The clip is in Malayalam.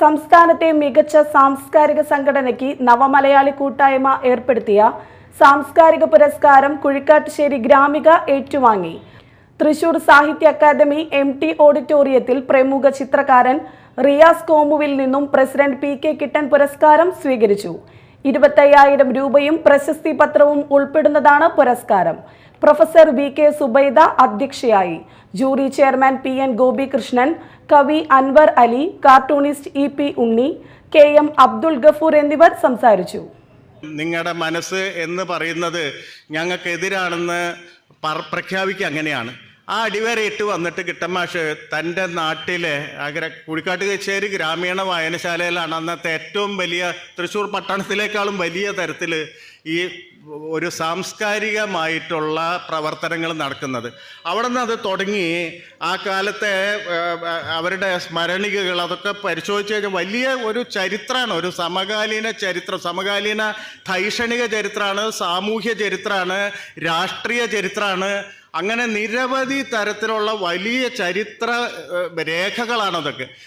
സംസ്ഥാനത്തെ മികച്ച സാംസ്കാരിക സംഘടനയ്ക്ക് നവമലയാളി കൂട്ടായ്മ ഏർപ്പെടുത്തിയ സാംസ്കാരിക പുരസ്കാരം കുഴിക്കാട്ടുശ്ശേരി ഗ്രാമിക ഏറ്റുവാങ്ങി. തൃശൂർ സാഹിത്യ അക്കാദമി എം ടി ഓഡിറ്റോറിയത്തിൽ പ്രമുഖ ചിത്രകാരൻ റിയാസ് കോമുവിൽ നിന്നും പ്രസിഡന്റ് പി കെ കിട്ടൻ പുരസ്കാരം സ്വീകരിച്ചു. ഇരുപത്തയ്യായിരം രൂപയും പ്രശസ്തി പത്രവും ഉൾപ്പെടുന്നതാണ് പുരസ്കാരം. പ്രൊഫസർ വി കെ സുബൈദ അധ്യക്ഷയായി. Jury chairman P N Gopikrishnan കവി Anwar Ali cartoonist E P Unni K M Abdul Gafoor എന്നിവർ സംസാരിച്ചു. നിങ്ങളുടെ മനസ്സ് എന്ന് പറയുന്നത് ഞങ്ങൾക്കെതിരാണെന്ന് പ്രഖ്യാപിക്കുക അങ്ങനെയാണ്. ആ അടിവരയിട്ട് വന്നിട്ട് കിട്ടമാഷ് തന്റെ നാട്ടിലെ അഗ്ര കുഴിക്കാട്ട് കച്ചേരി ഗ്രാമീണ വായനശാലയിലാണ് അന്നത്തെ ഏറ്റവും വലിയ തൃശ്ശൂർ പട്ടണത്തിലേക്കാളും വലിയ തരത്തിൽ ഈ ഒരു സാംസ്കാരികമായിട്ടുള്ള പ്രവർത്തനങ്ങൾ നടക്കുന്നത്. അവിടെ നിന്ന് അത് തുടങ്ങി ആ കാലത്തെ അവരുടെ സ്മരണികകൾ അതൊക്കെ പരിശോധിച്ച് കഴിഞ്ഞാൽ വലിയ ഒരു ചരിത്രമാണ്. ഒരു സമകാലീന ചരിത്രം സമകാലീന ധൈഷണിക ചരിത്രമാണ് സാമൂഹ്യ ചരിത്രമാണ് രാഷ്ട്രീയ ചരിത്രമാണ്. അങ്ങനെ നിരവധി തരത്തിലുള്ള വലിയ ചരിത്ര രേഖകളാണ് അതൊക്കെ